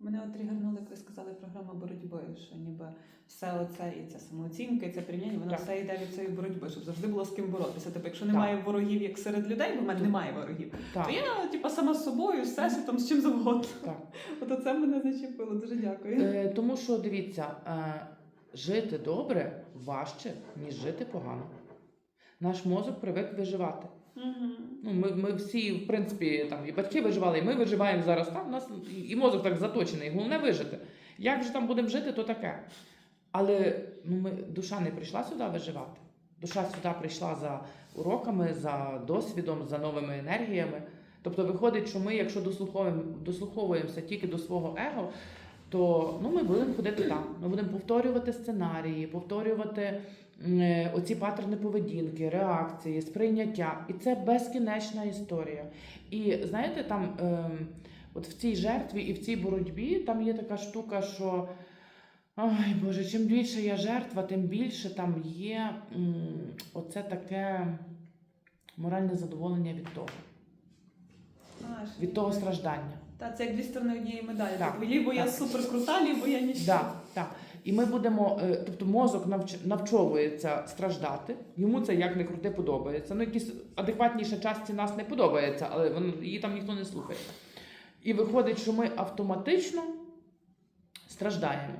Мене от тригернули, коли сказали програма боротьби, що ніби все оце і ця самооцінка, і це порівняння, воно Так. все йде від цієї боротьби, щоб завжди було з ким боротися. Тобто, якщо немає ворогів як серед людей, бо в мене немає ворогів, Так, то я типу, сама з собою, з всесвітом, з чим завгодно. так. От це мене зачепило. Дуже дякую. Е, тому що дивіться, е, жити добре важче, ніж жити погано. Наш мозок привик виживати. Ну, ми, ми всі, в принципі, там і батьки виживали, і ми виживаємо зараз. Там у нас і мозок так заточений. Головне вижити. Як же там будемо жити, то таке. Але ну, ми, душа не прийшла сюди виживати. Душа сюди прийшла за уроками, за досвідом, за новими енергіями. Тобто виходить, що ми, якщо дослуховуємо, дослуховуємося тільки до свого его, то ну, ми будемо ходити там. Ми будемо повторювати сценарії, повторювати е, оці паттерни поведінки, реакції, сприйняття. І це безкінечна історія. І знаєте, там ем, от в цій жертві і в цій боротьбі там є така штука, що. Ой, Боже, чим більше я жертва, тим більше там є м, оце таке моральне задоволення від того, А, від того страждання. Та це як дві сторони однієї медалі. Так, Типу, лібо я так. супер крута, лібо я ніщо. Да, так. І ми будемо, е, тобто мозок навч, навчовується страждати, йому це як не крути подобається. Ну, якісь адекватніша частці нас не подобається, але вон, її там ніхто не слухає. І виходить, що ми автоматично страждаємо.